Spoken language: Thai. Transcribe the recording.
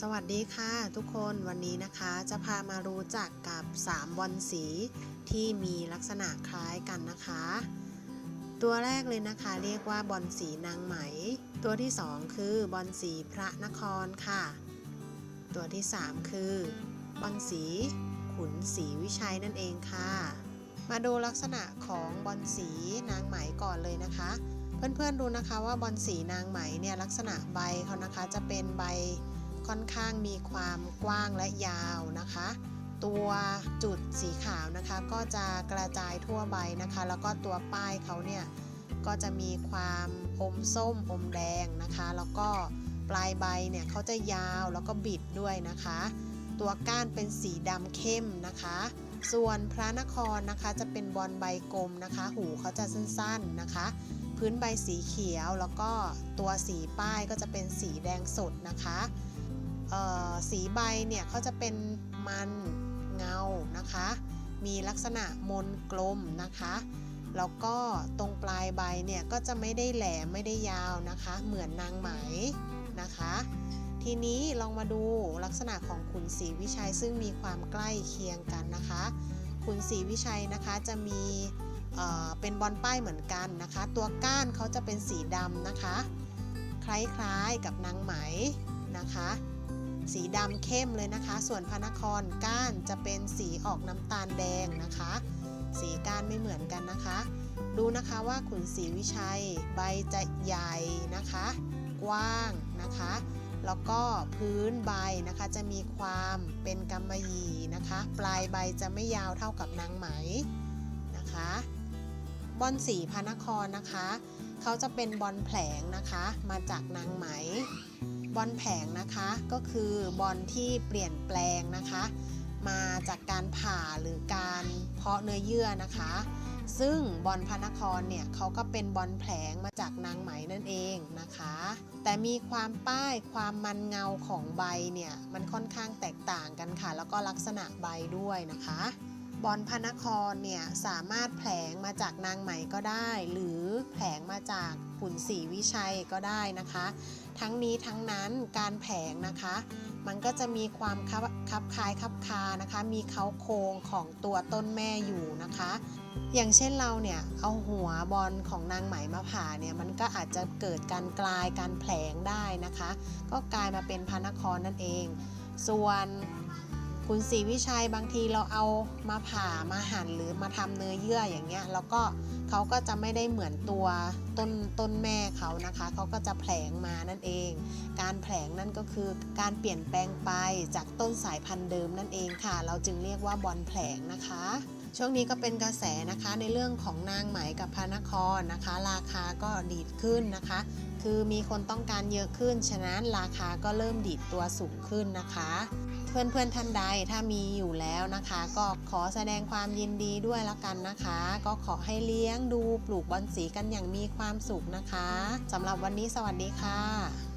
สวัสดีค่ะทุกคนวันนี้นะคะจะพามารู้จักกับ 3 บอลสีที่มีลักษณะคล้ายกันนะคะ ตัวแรกเลยนะคะเรียกว่าบอลสีนางไหม ตัวที่ 2 คือบอลสีพระนครค่ะ ตัวที่ 3 คือบอลสีขุนศรีวิชัยนั่นเองค่ะ มาดูลักษณะของบอลสีนางไหมก่อนเลยนะคะ เพื่อนๆดูนะคะว่าบอลสีนางไหมเนี่ยลักษณะใบเขานะคะจะเป็นใบ ค่อนข้างมีความกว้างและยาวนะคะ ตัวจุดสีขาวนะคะก็จะกระจายทั่วใบนะคะ แล้วก็ตัวป้ายเขาเนี่ยก็จะมีความอมส้มอมแดงนะคะ แล้วก็ปลายใบเนี่ยเขาจะยาวแล้วก็บิดด้วยนะคะ ตัวก้านเป็นสีดำเข้มนะคะ ส่วนพระนครนะคะจะเป็นบอลใบกลมนะคะ หูเขาจะสั้นๆนะคะ พื้นใบสีเขียวแล้วก็ตัวสีป้ายก็จะเป็นสีแดงสดนะคะ สีใบเนี่ยเขาจะเป็นมันเงานะคะ มีลักษณะมนกลมนะคะ แล้วก็ตรงปลายใบเนี่ยก็จะไม่ได้แหลมไม่ได้ยาวนะคะ เหมือนนางไหมนะคะ ทีนี้ลองมาดูลักษณะของขุนศรีวิชัยซึ่งมีความใกล้เคียงกันนะคะขุนศรีวิชัยนะคะจะมีเเป็นบอลป้ายเหมือนกันนะคะ ตัวก้านเขาจะเป็นสีดำนะคะ คล้ายๆกับนางไหมนะคะ สีดำเข้มเลยนะคะ ส่วนพระนครก้านจะเป็นสีออกน้ำตาลแดงนะคะ สีก้านไม่เหมือนกันนะคะ ดูนะคะว่าขุนศรีวิชัยใบจะใหญ่นะคะ กว้างนะคะ แล้วก็พื้นใบนะคะจะมีความเป็นกำมะหยี่นะคะ ปลายใบจะไม่ยาวเท่ากับนางไหมนะคะบอลสีพระนครนะคะ เขาจะเป็นบอลแผลงนะคะ มาจากนางไหม บอลแผงนะคะก็คือบอลที่เปลี่ยนแปลงนะคะ มาจากการผ่าหรือการเพาะเนื้อเยื่อนะคะ ซึ่งบอลพระนครเนี่ยเขาก็เป็นบอลแผลงมาจากนางไหมนั่นเองนะคะ แต่มีความป้ายความมันเงาของใบเนี่ยมันค่อนข้างแตกต่างกันค่ะ แล้วก็ลักษณะใบด้วยนะคะ บอลพระนครเนี่ยสามารถแผลงมาจากนางไหมก็ได้ หรือแผลงมาจากขุนศรีวิชัยก็ได้นะคะ ทั้งนี้ทั้งนั้นการแผลงนะคะ มันก็จะมีความคับคับคล้ายคับคานะคะ มีเขาโครงของตัวต้นแม่อยู่นะคะ อย่างเช่นเราเนี่ยเอาหัวบอลของนางไหมมาผ่าเนี่ยมันก็อาจจะเกิดการกลายการแผลงได้นะคะ ก็กลายมาเป็นพระนครนั่นเอง ส่วน คุณศรีวิชัยบางทีเราเอามาผ่ามาหั่นหรือมาทำเนื้อเยื่ออย่างเงี้ยแล้วก็เขาก็จะไม่ได้เหมือนตัวต้นต้นแม่เขานะคะเขาก็จะแผลงมานั่นเอง การแผลงนั่นก็คือการเปลี่ยนแปลงไปจากต้นสายพันธุ์เดิมนั่นเองค่ะ เราจึงเรียกว่าบอลแผลงนะคะช่วงนี้ก็เป็นกระแสนะคะในเรื่องของนางไหมกับพระนครนะคะ ราคาก็ดีดขึ้นนะคะ คือมีคนต้องการเยอะขึ้น ฉะนั้นราคาก็เริ่มดีดตัวสูงขึ้นนะคะ เพื่อนๆท่านใดถ้ามีอยู่แล้วนะคะ ก็ขอแสดงความยินดีด้วยละกันนะคะ ก็ขอให้เลี้ยงดูปลูกบอนสีกันอย่างมีความสุขนะคะสำหรับวันนี้สวัสดีค่ะ